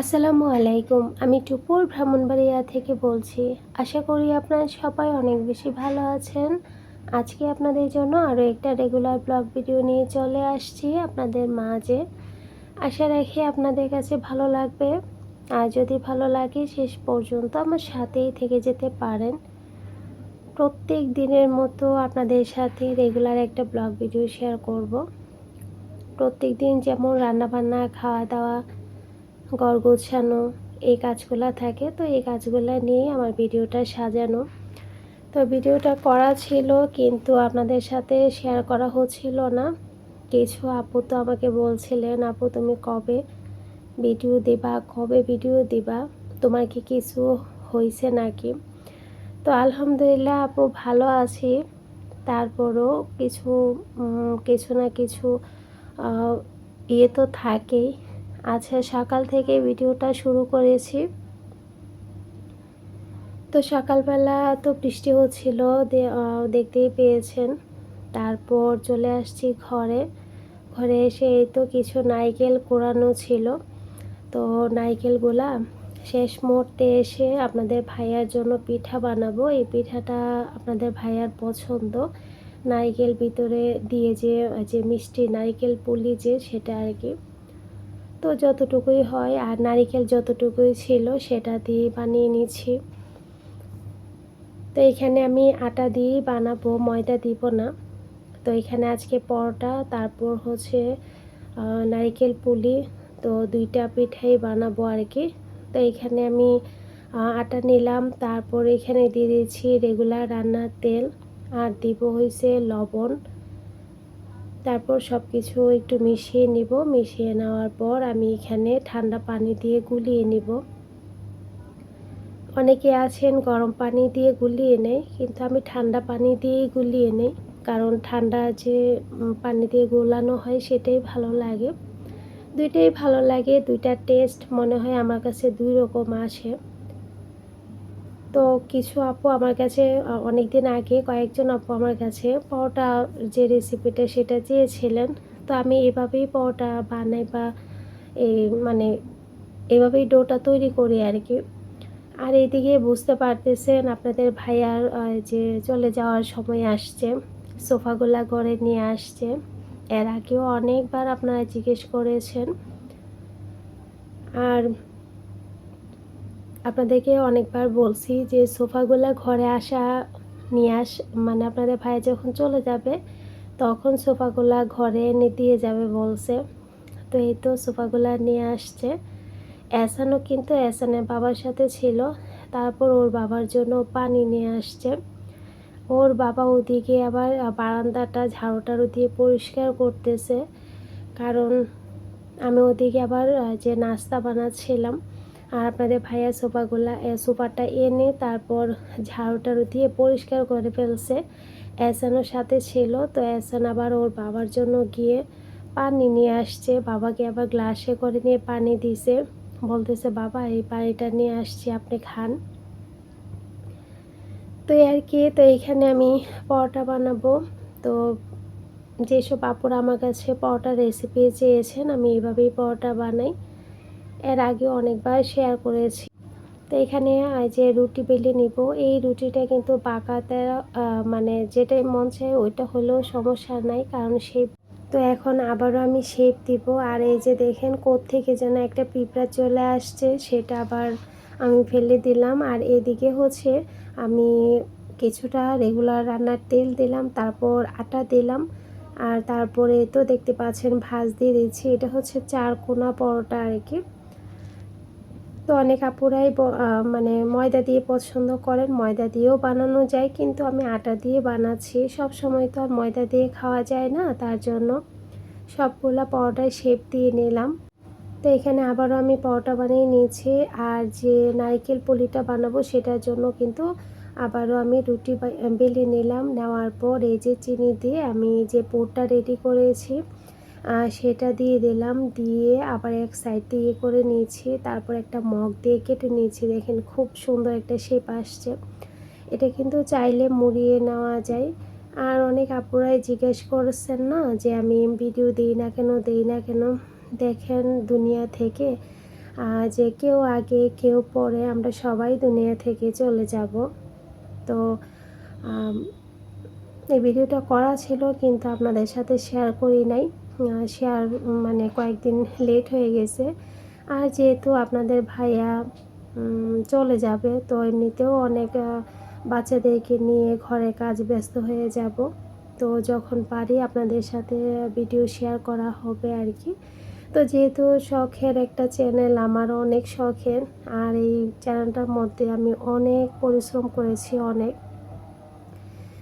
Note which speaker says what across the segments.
Speaker 1: আসসালামু আলাইকুম। আমি টুপুর ব্রাহ্মণবাড়িয়া থেকে বলছি। আশা করি আপনারা সবাই অনেক বেশি ভালো আছেন। আজকে আপনাদের জন্য আরও একটা রেগুলার ব্লগ ভিডিও নিয়ে চলে আসছি আপনাদের মাঝে। আশা রাখি আপনাদের কাছে ভালো লাগবে। আর যদি ভালো লাগে, শেষ পর্যন্ত আমার সাথেই থেকে যেতে পারেন। প্রত্যেক দিনের মতো আপনাদের সাথে রেগুলার একটা ব্লগ ভিডিও শেয়ার করব। প্রত্যেক দিন যেমন রান্নাবান্না, খাওয়া দাওয়া ঘর গোছানো, এই কাজগুলো থাকে। তো এই কাজগুলো নিয়ে আমার ভিডিওটা সাজানো। তো ভিডিওটা করা ছিল, কিন্তু আপনাদের সাথে শেয়ার করা হচ্ছিল না। কিছু আপু তো আমাকে বলছিলেন, আপু, তুমি কবে ভিডিও দিবা? কবে ভিডিও দিবা? তোমার কি কিছু হয়েছে নাকি? তো আলহামদুলিল্লাহ আপু ভালো আছি। তারপরও কিছু কিছু না কিছু ইয়ে তো থাকেই। আচ্ছা সকাল থেকে ভিডিওটা শুরু করেছি। তো সকালবেলা তো বৃষ্টি হচ্ছিল দেখতেই পেয়েছেন। তারপর চলে আসছি ঘরে। ঘরে এসে এই তো কিছু নাইকেল কোরানো ছিল। তো নাইকেলগুলা শেষ মুহূর্তে এসে আপনাদের ভাইয়ার জন্য পিঠা বানাবো। এই পিঠাটা আপনাদের ভাইয়ার পছন্দ। নাইকেল ভিতরে দিয়ে যে যে মিষ্টি নাইকেল পুলি যে, সেটা আর কি। তো যতটুকুই হয় আর নারিকেল যতটুকুই ছিল সেটা দিয়ে বানিয়ে নিয়েছি তো এখানে আমি আটা দিয়ে বানাবো, ময়দা দিব না। তো এখানে আজকে পরোটা, তারপর হচ্ছে নারিকেল পুলি, তো দুইটা পিঠাই বানাবো আর কি। তো এখানে আমি আটা নিলাম, তারপর এখানে দিয়ে দিয়েছি রেগুলার রান্নার তেল। আর দিব হয়েছে লবণ। তারপর সব কিছু একটু মিশিয়ে নিব। মিশিয়ে নেওয়ার পর আমি এখানে ঠান্ডা পানি দিয়ে গুলিয়ে নিব। অনেকে আছেন গরম পানি দিয়ে গুলিয়ে নেয়, কিন্তু আমি ঠান্ডা পানি দিয়েই গুলিয়ে নেই। কারণ ঠান্ডা যে পানি দিয়ে গোলানো হয় সেটাই ভালো লাগে। দুইটাই ভালো লাগে, দুইটা টেস্ট মনে হয় আমার কাছে দুই রকম আসে। তো কিছু আপু আমার কাছে অনেক দিন আগে কয়েকজন আপু আমার কাছে পরোটা যে রেসিপিটা সেটা চেয়েছিলেন। তো আমি এভাবেই পরোটা বানাই বা এই মানে এভাবেই ডোটা তৈরি করি আর কি আর এইদিকে বুঝতে পারতেছেন আপনাদের ভাইয়ার যে চলে যাওয়ার সময় আসছে, সোফাগুলা ঘরে নিয়ে আসছে। এর আগেও অনেকবার আপনারা জিজ্ঞেস করেছেন। আর আপনাদেরকে অনেকবার বলছি যে সোফাগুলো ঘরে আসা, নিয়ে আস মানে আপনাদের ভাই যখন চলে যাবে, তখন সোফাগুলা ঘরে এনে দিয়ে যাবে বলছে। তো এই তো সোফাগুলা নিয়ে আসছে। এসানও কিন্তু এসানের বাবার সাথে ছিল। তারপর ওর বাবার জন্য পানি নিয়ে আসছে। ওর বাবা ওদিকে আবার বারান্দাটা ঝাড়ু টাড়ু দিয়ে পরিষ্কার করতেছে। কারণ আমি ওদিকে আবার যে নাস্তা বানাচ্ছিলাম আর আপনাদের ভাইয়া সোফাগুলা সোফাটা এনে তারপর ঝাড়ু টাড়ু দিয়ে পরিষ্কার করে ফেলছে। এসানোর সাথে ছিল, তো এসান আবার ওর বাবার জন্য গিয়ে পানি নিয়ে আসছে। বাবাকে আবার গ্লাসে করে নিয়ে পানি দিছে। বলতেছে, বাবা, এই পানিটা নিয়ে আসছি, আপনি খান। তো আর কি, তো এইখানে আমি পরোটা বানাবো। তো যেসব আপুরা আমার কাছে পরোটা রেসিপি চেয়েছেন, আমি এইভাবেই পরোটা বানাই। এর আগে অনেকবার শেয়ার করেছি। তো এখানে যে রুটি বেলে নিব, এই রুটিটা কিন্তু বাঁকাতে মানে যেটাই মন চায় ওইটা হলেও সমস্যা নাই, কারণ সেই তো এখন আবারও আমি শেপ দিব। আর এই যে দেখেন থেকে যেন একটা পিঁপড়া চলে আসছে, সেটা আবার আমি ফেলে দিলাম। আর এদিকে হচ্ছে, আমি কিছুটা রেগুলার রান্নার তেল দিলাম, তারপর আটা দিলাম। আর তারপরে তো দেখতে পাচ্ছেন ভাজ দিয়ে দিচ্ছি, এটা হচ্ছে চার কোনা পরোটা আর কি। তো অনেক আপুরাই মানে ময়দা দিয়ে পছন্দ করেন, ময়দা দিয়েও বানানো যায়, কিন্তু আমি আটা দিয়ে বানাচ্ছি। সব সময় তো আর ময়দা দিয়ে খাওয়া যায় না, তার জন্য সবগুলা পরোটায় শেপ দিয়ে নিলাম। তো এখানে আবারও আমি পরোটা বানিয়ে নিয়েছি, আর যে নারকেল পুলিটা বানাবো সেটার জন্য কিন্তু আবারও আমি রুটি বেলে নিলাম। নেওয়ার পর এই যে চিনি দিয়ে আমি যে পোরটা রেডি করেছি সেটা দিয়ে দিলাম। দিয়ে আবার এক সাইড দিয়ে করে নিয়েছি। তারপর একটা মগ দিয়ে কেটে নিয়েছি। দেখেন খুব সুন্দর একটা শেপ আসছে। এটা কিন্তু চাইলে মুড়িয়ে নেওয়া যায়। আর অনেক আপুরাই জিজ্ঞেস করছেন না যে আমি ভিডিও দিই না কেন, দিই না কেন? দেখেন দুনিয়া থেকে যে কেউ আগে, কেউ পরে আমরা সবাই দুনিয়া থেকে চলে যাব। তো এই ভিডিওটা করা ছিল কিন্তু আপনাদের সাথে শেয়ার করি নাই। শেয়ার মানে কয়েকদিন লেট হয়ে গেছে। আর যেহেতু আপনাদের ভাইয়া চলে যাবে, তো এমনিতেও অনেক বাচ্চাদেরকে নিয়ে ঘরে কাজ ব্যস্ত হয়ে যাব। তো যখন পারি আপনাদের সাথে ভিডিও শেয়ার করা হবে আর কি। তো যেহেতু শখের একটা চ্যানেল আমারও অনেক শখের। আর এই চ্যানেলটার মধ্যে আমি অনেক পরিশ্রম করেছি, অনেক।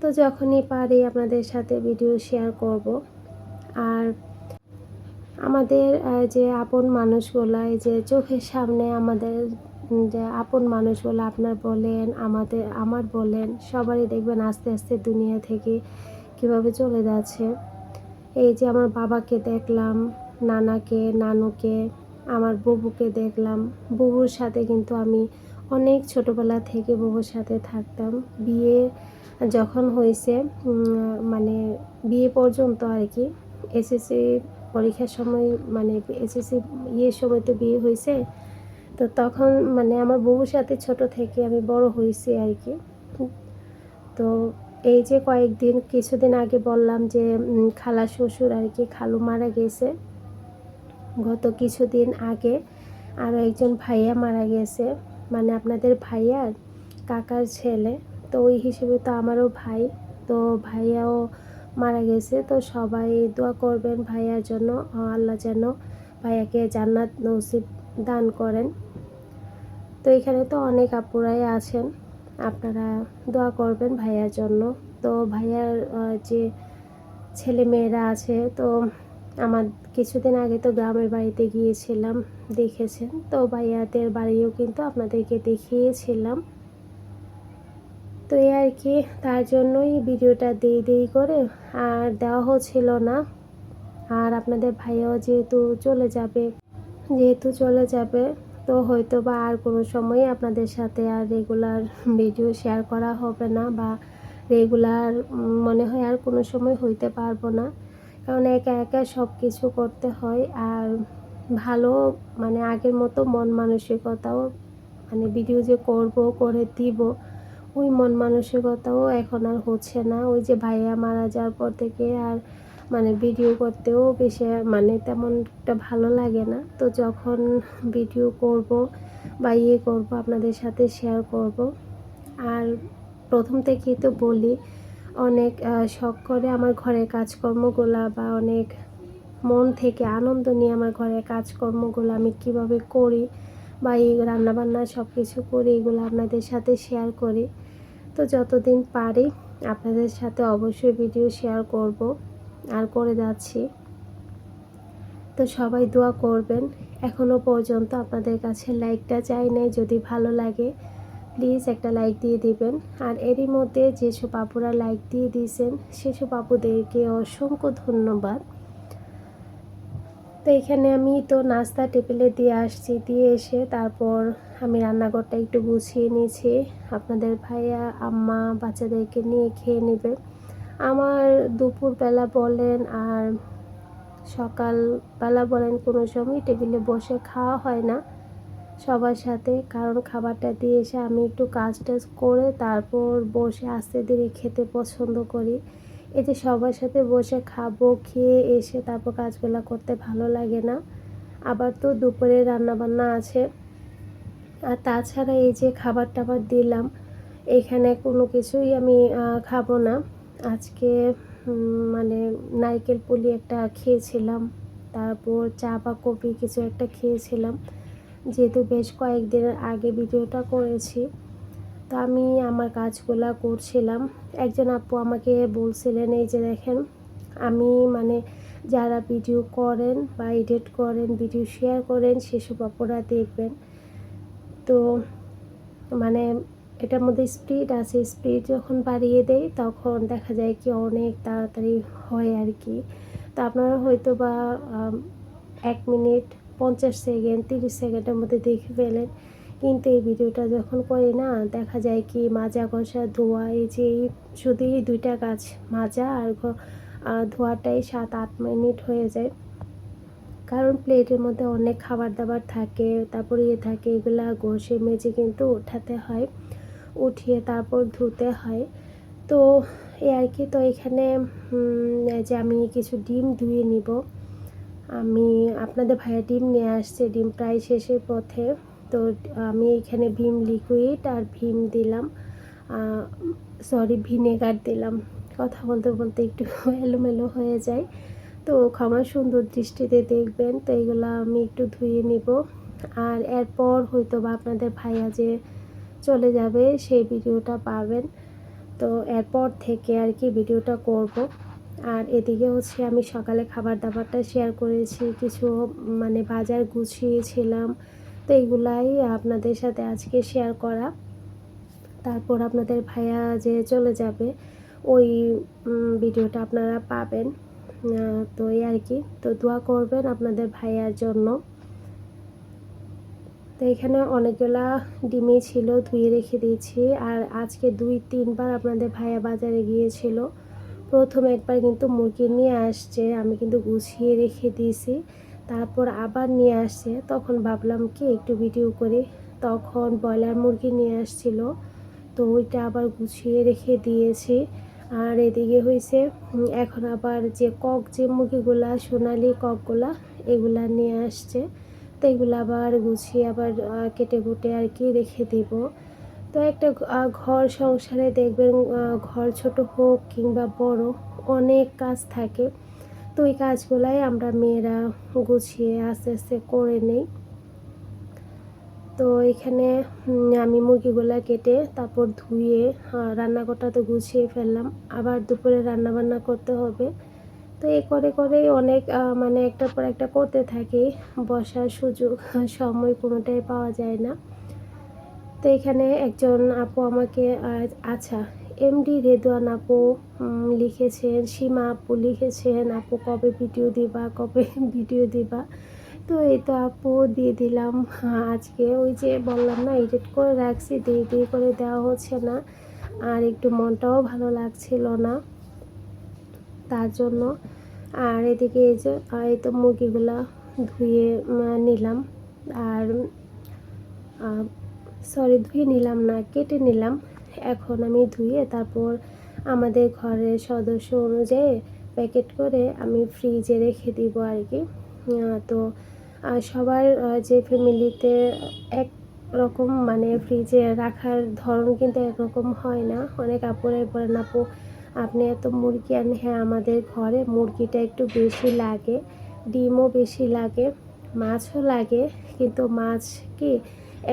Speaker 1: তো যখনই পারি আপনাদের সাথে ভিডিও শেয়ার করব। আর আমাদের যে আপন মানুষগুলো, এই যে চোখের সামনে আমাদের যে আপন মানুষগুলো আপনার বলেন, আমাদের, আমার বলেন, সবারই দেখবেন আস্তে আস্তে দুনিয়া থেকে কীভাবে চলে যাচ্ছে। এই যে আমার বাবাকে দেখলাম, নানাকে, নানুকে, আমার বুবুকে দেখলাম, বুবুর সাথে কিন্তু আমি অনেক ছোটবেলা থেকে বুবুর সাথে থাকতাম। বিয়ে যখন হয়েছে মানে বিয়ে পর্যন্ত আর কি এসএসসি পরীক্ষার সময় মানে এসএসসি ইয়ের সময় তো বিয়ে হয়েছে। তো তখন মানে আমার বউর সাথে ছোট থেকে আমি বড় হয়েছি আর কি। তো এই যে কয়েকদিন, কিছুদিন আগে বললাম যে খালা শ্বশুর আর কি খালু মারা গেছে। গত কিছুদিন আগে আরও একজন ভাইয়া মারা গেছে। মানে আপনাদের ভাইয়ার কাকার ছেলে। তো ওই হিসেবে তো আমারও ভাই। তো ভাইয়াও মারা গেছে। তো সবাই দোয়া করবেন ভাইয়ার জন্য, আল্লাহ যেন ভাইয়াকে জান্নাত নসিব দান করেন। তো এখানে তো অনেক আপুরাই আছেন, আপনারা দোয়া করবেন ভাইয়ার জন্য। তো ভাইয়ার যে ছেলে মেয়েরা আছে, তো আমার কিছুদিন আগে তো গ্রামের বাড়িতে গিয়েছিলাম, দেখেছেন। তো ভাইয়াদের বাড়িও কিন্তু আপনাদেরকে দেখিয়েছিলাম। তো এই আর কি, তার জন্যই ভিডিওটা দেরি দেরি করে, আর দেওয়া হচ্ছিল না। আর আপনাদের ভাইয়াও যেহেতু চলে যাবে, যেহেতু চলে যাবে, তো হয়তো বা আর কোনো সময় আপনাদের সাথে আর রেগুলার ভিডিও শেয়ার করা হবে না, বা রেগুলার মনে হয় আর কোনো সময় হইতে পারব না। কারণ একা একা সব কিছু করতে হয়, আর ভালো মানে আগের মতো মন মানসিকতাও মানে ভিডিও যে করব, করে দিব ওই মন মানসিকতাও এখন আর হচ্ছে না। ওই যে ভাইয়া মারা যাওয়ার পর থেকে আর মানে ভিডিও করতেও বেশি মানে তেমন একটা ভালো লাগে না। তো যখন ভিডিও করব বা ইয়ে করব, আপনাদের সাথে শেয়ার করব। আর প্রথম থেকেই তো বলি, অনেক শখ করে আমার ঘরের কাজকর্মগুলা বা অনেক মন থেকে আনন্দ নিয়ে আমার ঘরের কাজকর্মগুলো আমি কীভাবে করি বা এই রান্নাবান্না সব কিছু করি এগুলো আপনাদের সাথে শেয়ার করি। তো যতদিন পারি আপনাদের সাথে অবশ্যই ভিডিও শেয়ার করব আর করে যাচ্ছি। তো সবাই দোয়া করবেন। এখনও পর্যন্ত আপনাদের কাছে লাইকটা চাই নাই, যদি ভালো লাগে প্লিজ একটা লাইক দিয়ে দিবেন। আর এরই মধ্যে যেসব আপুরা লাইক দিয়ে দিয়েছেন, সেসব আপুদেরকে অসংখ্য ধন্যবাদ। তো এখানে আমি তো নাস্তা টেবিলে দিয়ে আসছি, দিয়ে এসে তারপর আমি রান্নাঘরটা একটু গুছিয়ে নিয়েছি। আপনাদের ভাইয়া, আম্মা, বাচ্চাদেরকে নিয়ে খেয়ে নেবে। আমার দুপুরবেলা বলেন আর সকালবেলা বলেন কোনো সময় টেবিলে বসে খাওয়া হয় না সবার সাথে। কারণ খাবারটা দিয়ে এসে আমি একটু কাজ টাজ করে তারপর বসে আস্তে ধীরে খেতে পছন্দ করি। এতে সবার সাথে বসে খাব, খেয়ে এসে তারপর কাজগুলো করতে ভালো লাগে না। আবার তো দুপুরে রান্না বান্না আছে। আর তাছাড়া এই যে খাবার টাবার দিলাম, এখানে কোনো কিছুই আমি খাব না। আজকে মানে নারকেল পুলি একটা খেয়েছিলাম, তারপর চা বা কফি কিছু একটা খেয়েছিলাম। যেহেতু বেশ কয়েকদিনের আগে ভিডিওটা করেছি। তো আমি আমার কাজগুলা করছিলাম। একজন আপু আমাকে বলছিলেন, এই যে দেখেন, আমি মানে যারা ভিডিও করেন বা এডিট করেন, ভিডিও শেয়ার করেন, সেসব আপুরা দেখবেন। তো মানে এটার মধ্যে স্পিড আছে, স্পিড যখন বাড়িয়ে দেয়, তখন দেখা যায় কি অনেক তাড়াতাড়ি হয় আর কি। তো আপনারা হয়তো বা এক মিনিট পঞ্চাশ সেকেন্ড, তিরিশ সেকেন্ডের মধ্যে দেখে ফেলেন। কিন্তু এই ভিডিওটা যখন করি না, দেখা যায় কি মাজা ঘষা ধোয়া, এই যে শুধু এই দুইটা কাজ মাজা আর ধোয়াটাই সাত আট মিনিট হয়ে যায়। কারণ প্লেটের মধ্যে অনেক খাবার দাবার থাকে, তারপর ইয়ে থাকে, এগুলা ঘষে মেজে কিন্তু উঠাতে হয়, উঠিয়ে তারপর ধুতে হয়। তো এই আর কি, তো এখানে যে আমি কিছু ডিম ধুয়ে নিব। আমি আপনাদের ভাইয়া ডিম নিয়ে আসছে, ডিম প্রায় শেষের পথে। তো আমি এখানে ভীম লিকুইড আর ভীম দিলাম। সরি ভিনেগার দিলাম। কথা বলতে বলতে একটু এলোমেলো হয়ে যায়। তো ক্ষমা সুন্দর দৃষ্টিতে দেখবেন, তো এগুলো আমি একটু ধুয়ে নিব। আর এরপর হয়তো বা আপনাদের ভাইয়া যে চলে যাবে, সেই ভিডিওটা পাবেন। তো এরপর থেকে আর কি ভিডিওটা করব। আর এদিকে হচ্ছে আমি সকালে খাবার দাবারটা শেয়ার করেছি, কিছু মানে বাজার গুছিয়েছিলাম। তো এইগুলাই আপনাদের সাথে আজকে শেয়ার করা। তারপর আপনাদের ভাইয়া যে চলে যাবে, ওই ভিডিওটা আপনারা পাবেন। তো এই আর কি। তো দোয়া করবেন আপনাদের ভাইয়ার জন্য। তো এখানে অনেকগুলা ডিমই ছিল, ধুয়ে রেখে দিয়েছি। আর আজকে দুই, তিনবার আপনাদের ভাইয়া বাজারে গিয়েছিল। প্রথম একবার কিন্তু মুরগি নিয়ে আসছে, আমি কিন্তু গুছিয়ে রেখে দিয়েছি। তারপর আবার নিয়ে আসছে। তখন ভাবলাম, কি একটু ভিডিও করি? তখন ব্রয়লার মুরগি নিয়ে আসছিল। তো ওইটা আবার গুছিয়ে রেখে দিয়েছি। আর এদিকে হয়েছে এখন আবার যে কক, যে মুরগিগুলা, সোনালি ককগুলা এগুলা নিয়ে আসছে। তো এগুলো আবার গুছিয়ে আবার কেটে কুটে আর কি রেখে দিব। তো একটা ঘর সংসারে দেখবেন ঘর ছোট হোক কিংবা বড়, অনেক কাজ থাকে। তো ওই কাজগুলাই আমরা মেয়েরা গুছিয়ে আস্তে আস্তে করে নেই। তো এখানে আমি মুরগিগুলা কেটে তারপর ধুয়ে রান্নাঘরটা তো গুছিয়ে ফেললাম। আবার দুপুরে রান্না বান্না করতে হবে। তো এই করে করে অনেক মানে একটার পর একটা করতে থাকি। বসার সুযোগ, সময় কোনোটাই পাওয়া যায় না। তো এখানে একজন আপু আমাকে আচ্ছা এমডি রেদওয়ান আপু লিখেছেন সীমা আপু লিখেছেন আপু কবে ভিডিও দিবা কবে ভিডিও দিবা? তো এই তো আপু দিয়ে দিলাম। হ্যাঁ, আজকে ওই যে বললাম না এডিট করে রাখছি দিয়ে দিয়ে করে দেওয়া হচ্ছে না। আর একটু মনটাও ভালো লাগছিল না তার জন্য। আর এদিকে এই যে এই তো মুরগিগুলা ধুয়ে নিলাম। আর সরি ধুয়ে নিলাম না কেটে নিলাম। এখন আমি ধুয়ে তারপর আমাদের ঘরের সদস্য অনুযায়ী প্যাকেট করে আমি ফ্রিজে রেখে দিব আর কি। তো সবার যে ফ্যামিলিতে এক রকম মানে ফ্রিজে রাখার ধরন কিন্তু একরকম হয় না। অনেক আপুরে বলেন, আপু, আপনি এত মুরগি আন হ্যাঁ আমাদের ঘরে মুরগিটা একটু বেশি লাগে, ডিমও বেশি লাগে, মাছও লাগে, কিন্তু মাছ কি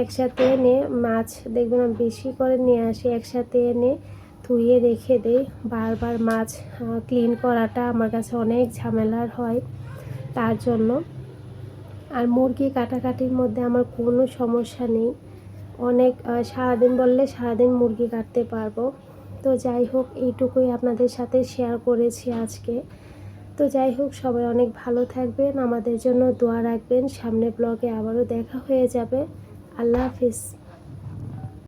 Speaker 1: একসাথে এনে মাছ দেখবেন আমি বেশি করে নিয়ে আসি, একসাথে এনে ধুয়ে রেখে দেই। বারবার মাছ ক্লিন করাটা আমার কাছে অনেক ঝামেলার হয় তার জন্য। আর মুরগি কাটাকাটির মধ্যে আমার কোনো সমস্যা নেই। অনেক সারাদিন বললে সারাদিন মুরগি কাটতে পারব। তো যাই হোক, এইটুকুই আপনাদের সাথে শেয়ার করেছি আজকে। তো যাই হোক, সবাই অনেক ভালো থাকবেন। আমাদের জন্য দোয়া রাখবেন। সামনে ব্লগে আবারও দেখা হয়ে যাবে। আল্লাহ হাফিজ